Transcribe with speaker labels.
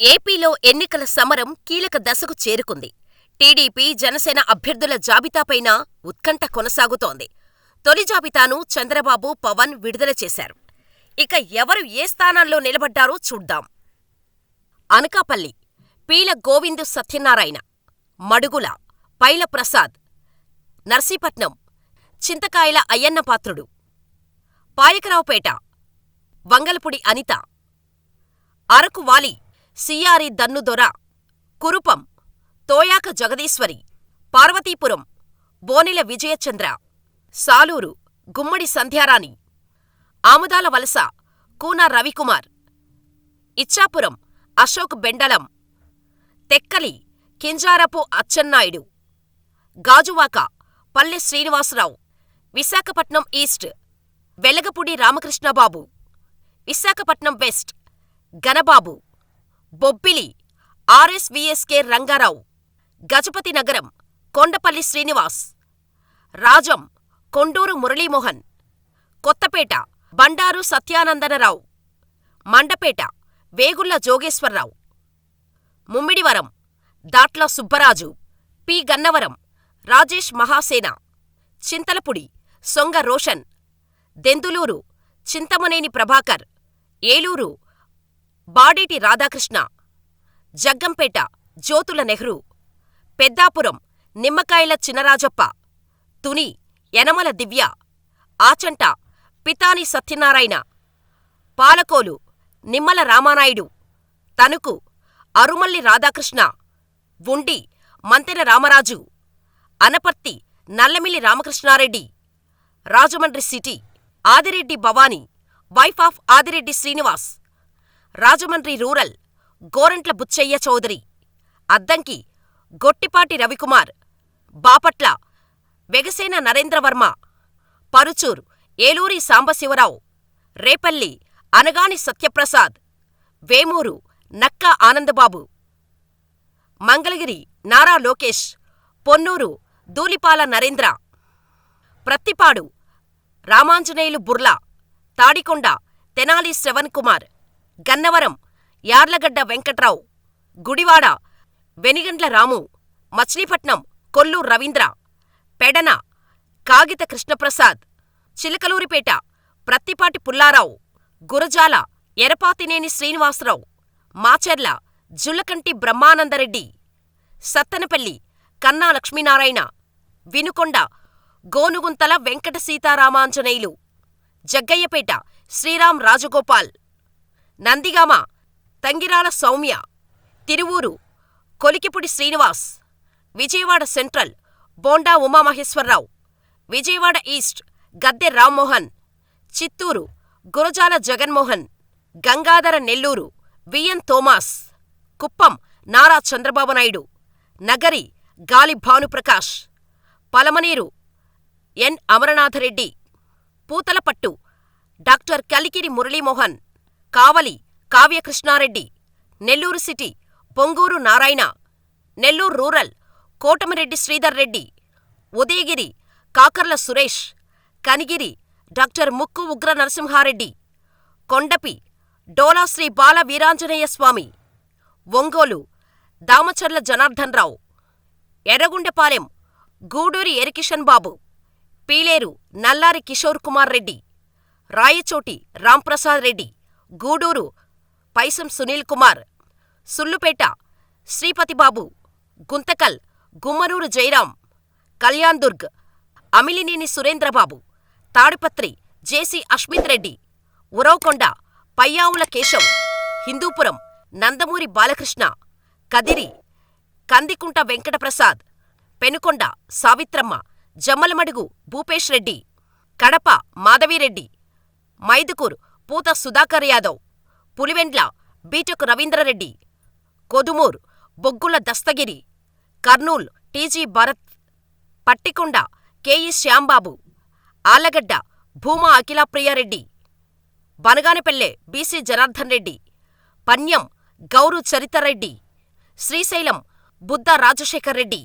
Speaker 1: ఏపీలో ఎన్నికల సమరం కీలక దశకు చేరుకుంది. టీడీపీ, జనసేన అభ్యర్థుల జాబితాపైన ఉత్కంఠ కొనసాగుతోంది. తొలి జాబితాను చంద్రబాబు, పవన్ విడుదల చేశారు. ఇక ఎవరు ఏ స్థానాల్లో నిలబడ్డారో చూద్దాం. అనకాపల్లి పీల గోవిందు సత్యనారాయణ, మడుగుల పైల ప్రసాద్, నర్సీపట్నం చింతకాయల అయ్యన్నపాత్రుడు, పాయకరావుపేట వంగలపూడి అనిత, అరకు వాలి సియారి దన్నుదొర, కురుపం తోయాక జగదీశ్వరి, పార్వతీపురం బోనెల విజయచంద్ర, సాలూరు గుమ్మడి సంధ్యారాణి, ఆముదాల వలస Koona Ravikumar, Ichchapuram Ashok బెండలం, Tekkali Kinjarapu Atchannaidu, Gajuwaka Palle Srinivasarao, Visakhapatnam east Velagapudi Ramakrishnababu, Visakhapatnam west Ganababu, Bobbili RSVSK Rangarao, Gajapathi Nagaram Kondapalli Srinivas, Rajam Konduru Muralimohan, Kothapeta Bandaru Satyanandanarao, Mandapeta Vegulla Jogeswararao, Mummidivaram Datla Subbaraju, P. Gannavaram Rajesh Mahasena, Chintalapudi Songa Roshan, Denduluru Chintamaneni Prabhakar, Eluru Badeti Radhakrishna, Jaggampeta Jyothula Nehru, Peddapuram Nimmakayala Chinarajappa, Tuni Yanamala Divya, Achanta Pitani Satyanarayana, Palakollu Nimmala Ramanaidu, Tanuku Arumalli Radhakrishna, Undi Mantena Ramaraju, Anaparthi Nallamilli Ramakrishnareddy, Rajahmundry city Adireddy Bhavani wife of Adireddy Srinivas, Rajahmundry rural Gorantla Butchaiah Chowdary, Addanki Gottipati Ravikumar, Bapatla Vegesana Narendravarma, Parchur Eluri Sambasivarao, Repalle Anagani Satyaprasad, Vemuru Nakka Anandababu, Mangalagiri Nara Lokesh, Ponnuru Dhulipalla Narendra, Prathipadu Ramanjaneyulu Burla, Tadikonda Tenali Shravan Kumar, Gannavaram Yarlagadda Venkatrao, Gudivada Venigandla Ramu, Machilipatnam Kollu Ravindra, Pedana Kagitha Krishnaprasad, Chilakaluripet Prathipati Pullarao, Gurazala ఎరపాతినేని Srinivasarao, Macherla Jullakanti Brahmanandareddy, Sattenapalli Kanna Lakshminarayana, Vinukonda Gonuguntla Venkata Seetharamanjaneyulu, Jaggayyapeta Sriram Rajagopal, Nandigama Tangirala Sowmya, Tiruvuru Kolikapudi Srinivas, Vijayawada central Bonda Umamaheswararao, Vijayawada east Gadde Rammohan, Chittoor Gurajala Jaganmohan, Gangadhara Nellore VN Thomas, Kuppam Nara Chandrababu Naidu Nagari Gali Bhanuprakash, Palamaner N. Amarnathreddy, Puthalapattu doctor Kalikiri Muralimohan, Kavali Kavyakrishnareddy, Nellore city Ponguru Narayana, Nellore rural Kotamreddy Sridhar Reddy, Udayagiri Kakarla Suresh, Kanigiri doctor Mukku Ugra Narasimhareddy, Kondapi డోలా శ్రీ బాల వీరాంజనేయ స్వామి, ఒంగోలు దామచర్ల జనార్దన్రావు, ఎర్రగుండెపాలెం గూడూరి ఎరికిషన్ బాబు, పీలేరు నల్లారి కిషోర్ కుమార్ రెడ్డి, రాయచోటి రాంప్రసాద్ రెడ్డి, గూడూరు పైసం సునీల్ కుమార్, సుల్లుపేట శ్రీపతిబాబు, గుంతకల్ గుమ్మనూరు జయరాం, కల్యాణ్దుర్గ్ అమిలినేని సురేంద్రబాబు, తాడిపత్రి జెసి అష్మిత్ రెడ్డి, ఉరవకొండ పయ్యావుల కేశవ్, హిందూపురం నందమూరి బాలకృష్ణ, కదిరి కందికుంట వెంకటప్రసాద్, పెనుకొండ సావిత్రమ్మ, జమ్మలమడుగు భూపేష్ రెడ్డి, కడప మాధవిరెడ్డి, మైదుకూర్ పూత Sudhakar Yadav, Pulivendula బీటకు Ravindrareddy, Kodumur Boggula Dastagiri, Kurnool TG Bharath, Pattikonda KE Shyambabu, Allagadda Bhuma Akhilapriyareddy, Banaganapalle BC Janardhan Reddy, Panyam Gowru Charitareddy, Srisailam Budda Rajasekhar Reddy.